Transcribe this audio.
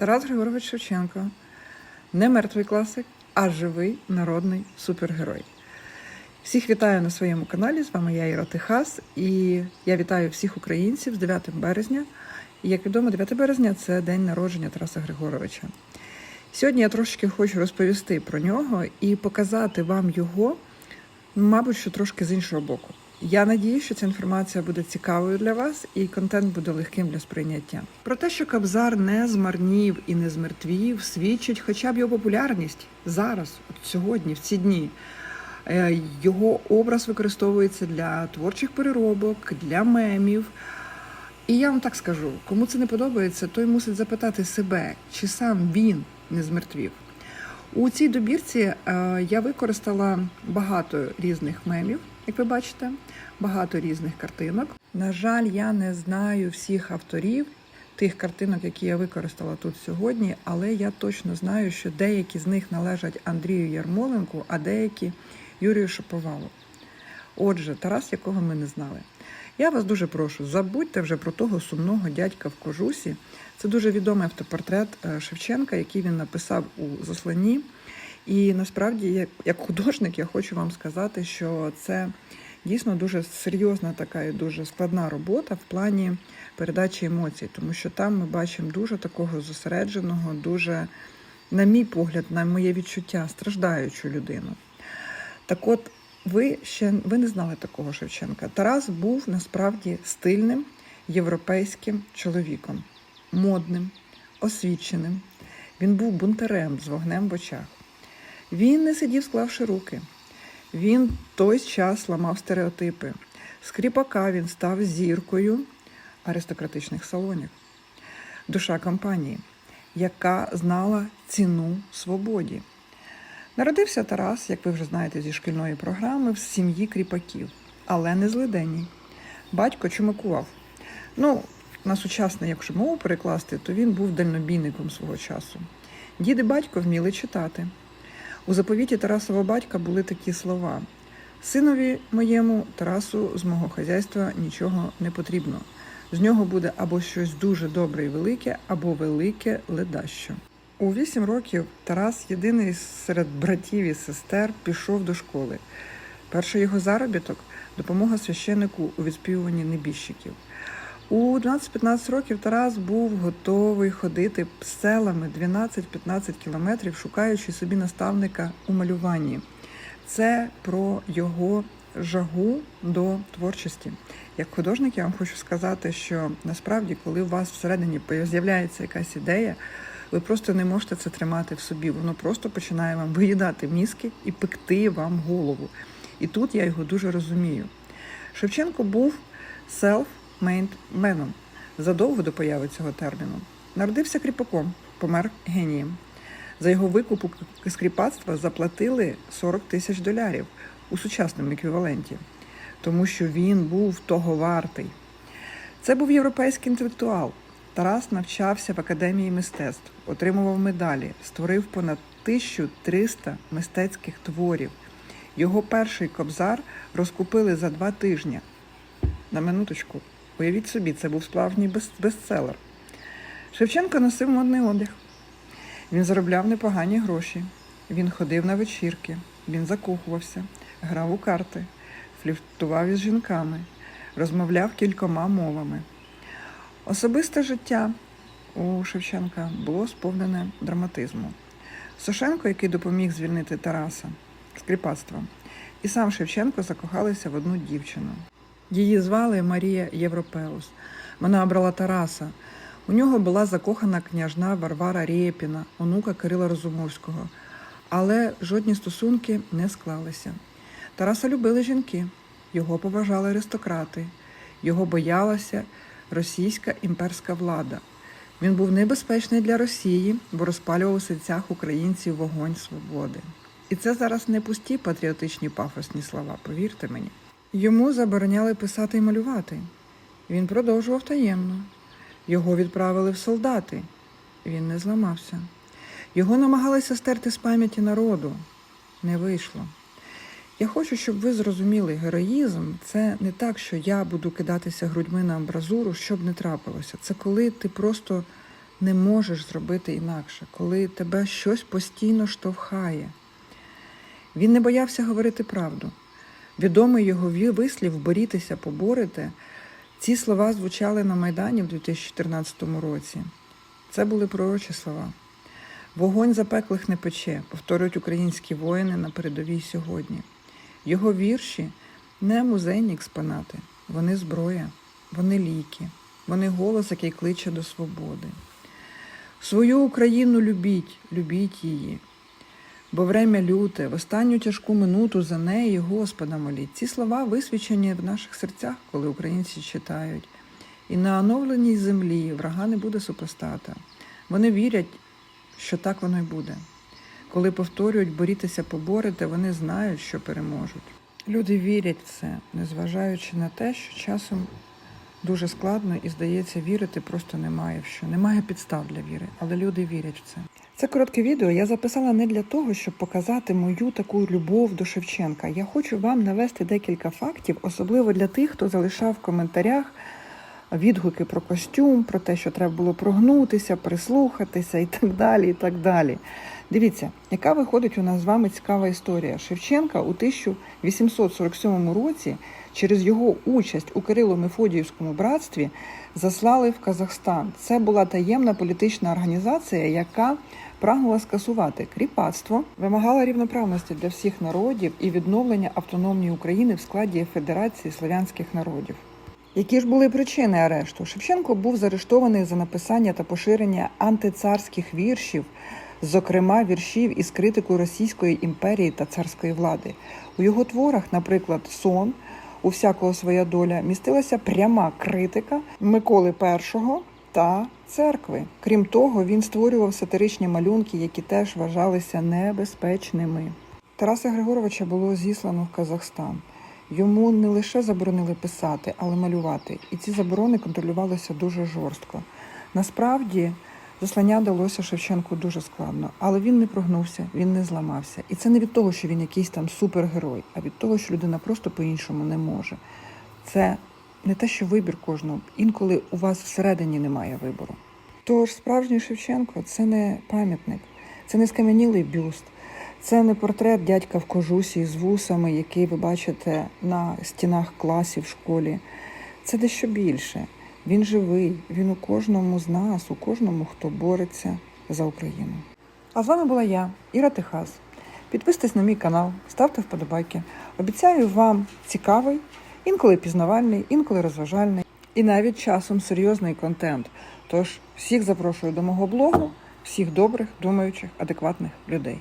Тарас Григорович Шевченко не мертвий класик, а живий народний супергерой. Всіх вітаю на своєму каналі. З вами я Іра Техас, і я вітаю всіх українців з 9 березня. І як відомо, 9 березня це день народження Тараса Григоровича. Сьогодні я трошки хочу розповісти про нього і показати вам його, мабуть, що трошки з іншого боку. Я надію, що ця інформація буде цікавою для вас і контент буде легким для сприйняття. Про те, що Кабзар не змарнів і не змертвів, свідчить хоча б його популярність зараз, от сьогодні, в ці дні. Е, Його образ використовується для творчих переробок, для мемів. І я вам так скажу: кому це не подобається, той мусить запитати себе, чи сам він не змертвів. У цій добірці е, я використала багато різних мемів, як ви бачите, багато різних картинок. На жаль, я не знаю всіх авторів тих картинок, які я використала тут сьогодні, але я точно знаю, що деякі з них належать Андрію Ярмоленку, а деякі Юрію Шаповалу. Отже, Тарас, якого ми не знали. Я вас дуже прошу, забудьте вже про того сумного дядька в кожусі. Це дуже відомий автопортрет е, Шевченка, який він написав у засланні. І насправді, як, художник, я хочу вам сказати, що це дійсно дуже серйозна така і дуже складна робота в плані передачі емоцій, тому що там ми бачимо дуже такого зосередженого, дуже, на мій погляд, на моє відчуття, страждаючу людину. Так от, ви ще ви не знали такого Шевченка. Тарас був насправді стильним європейським чоловіком, модним, освіченим. Він був бунтарем з вогнем в очах. Він не сидів, склавши руки. Він той час ламав стереотипи. З кріпака він став зіркою аристократичних салонів. Душа компанії, яка знала ціну свободі. Народився Тарас, як ви вже знаєте, зі шкільної програми в сім'ї кріпаків, але не злиденній. Батько чумакував. Ну, на сучасне, якщо мову перекласти, то він був дальнобійником свого часу. Дід і батько вміли читати. У заповіті Тарасова батька були такі слова: Синові моєму Тарасу з мого хазяйства нічого не потрібно. З нього буде або щось дуже добре і велике, або велике ледащо. У вісім років Тарас, єдиний серед братів і сестер, пішов до школи. Перший його заробіток допомога священнику у відспівуванні небіжчиків. У 12-15 років Тарас був готовий ходити селами 12-15 кілометрів, шукаючи собі наставника у малюванні. Це про його жагу до творчості. Як художник, я вам хочу сказати, що насправді, коли у вас всередині з'являється якась ідея, ви просто не можете це тримати в собі. Воно просто починає вам виїдати мізки і пекти вам голову. І тут я його дуже розумію. Шевченко був self-made man задовго до появи цього терміну. Народився кріпаком, помер генієм. За його викупу з кріпацтва заплатили 40 тисяч долярів у сучасному еквіваленті, тому що він був того вартий. Це був європейський інтелектуал. Тарас навчався в академії мистецтв, отримував медалі, створив понад 1300 мистецьких творів. Його перший кобзар розкупили за два тижні. На минуточку, уявіть собі, це був справжній бестселер. Шевченко носив модний одяг. Він заробляв непогані гроші. Він ходив на вечірки, він закохувався, грав у карти, фліртував із жінками, розмовляв кількома мовами. Особисте життя у Шевченка було сповнене драматизму. Сошенко, який допоміг звільнити Тараса з кріпацтва, і сам Шевченко закохалися в одну дівчину. Її звали Марія Європеус. Вона обрала Тараса. У нього була закохана княжна Варвара Рєпіна, онука Кирила Розумовського. Але жодні стосунки не склалися. Тараса любили жінки, його поважали аристократи, його боялася російська імперська влада. Він був небезпечний для Росії, бо розпалював у серцях українців вогонь свободи. І це зараз не пусті патріотичні пафосні слова, повірте мені. Йому забороняли писати і малювати. Він продовжував таємно. Його відправили в солдати. Він не зламався. Його намагалися стерти з пам'яті народу. Не вийшло. Я хочу, щоб ви зрозуміли, героїзм це не так, що я буду кидатися грудьми на амбразуру, щоб не трапилося. Це коли ти просто не можеш зробити інакше, коли тебе щось постійно штовхає. Він не боявся говорити правду. Відомий його вислів борітеся, поборете. Ці слова звучали на Майдані в 2014 році. Це були пророчі слова. Вогонь запеклих не пече, повторюють українські воїни на передовій сьогодні. Його вірші не музейні експонати, вони зброя, вони ліки, вони голос, який кличе до свободи. Свою Україну любіть, любіть її. Бо время люте, в останню тяжку минуту за неї Господа моліть. Ці слова висвічені в наших серцях, коли українці читають. І на оновленій землі врага не буде супостата. Вони вірять, що так воно й буде. Коли повторюють борітеся, поборете, вони знають, що переможуть. Люди вірять в це, незважаючи на те, що часом дуже складно і здається, вірити просто немає в що. Немає підстав для віри, але люди вірять в це. Це коротке відео я записала не для того, щоб показати мою таку любов до Шевченка. Я хочу вам навести декілька фактів, особливо для тих, хто залишав в коментарях відгуки про костюм, про те, що треба було прогнутися, прислухатися і так далі. і так далі. Дивіться, яка виходить у нас з вами цікава історія. Шевченка у 1847 році через його участь у Кирило-Мефодіївському братстві заслали в Казахстан. Це була таємна політична організація, яка прагнула скасувати кріпацтво, вимагала рівноправності для всіх народів і відновлення автономії України в складі Федерації слов'янських народів. Які ж були причини арешту? Шевченко був заарештований за написання та поширення антицарських віршів, зокрема віршів із критикою Російської імперії та царської влади. У його творах, наприклад, Сон у всякого своя доля містилася пряма критика Миколи І та церкви. Крім того, він створював сатиричні малюнки, які теж вважалися небезпечними. Тараса Григоровича було зіслано в Казахстан. Йому не лише заборонили писати, але малювати. І ці заборони контролювалися дуже жорстко. Насправді, заслання далося Шевченку дуже складно, але він не прогнувся, він не зламався. І це не від того, що він якийсь там супергерой, а від того, що людина просто по-іншому не може. Це не те, що вибір кожного. Інколи у вас всередині немає вибору. Тож справжній Шевченко це не пам'ятник, це не скам'янілий бюст, це не портрет дядька в кожусі з вусами, який ви бачите на стінах класів в школі. Це дещо більше. Він живий, він у кожному з нас, у кожному, хто бореться за Україну. А з вами була я, Іра Техас. Підписуйтесь на мій канал, ставте вподобайки. Обіцяю вам цікавий, інколи пізнавальний, інколи розважальний і навіть часом серйозний контент. Тож всіх запрошую до мого блогу, всіх добрих, думаючих, адекватних людей.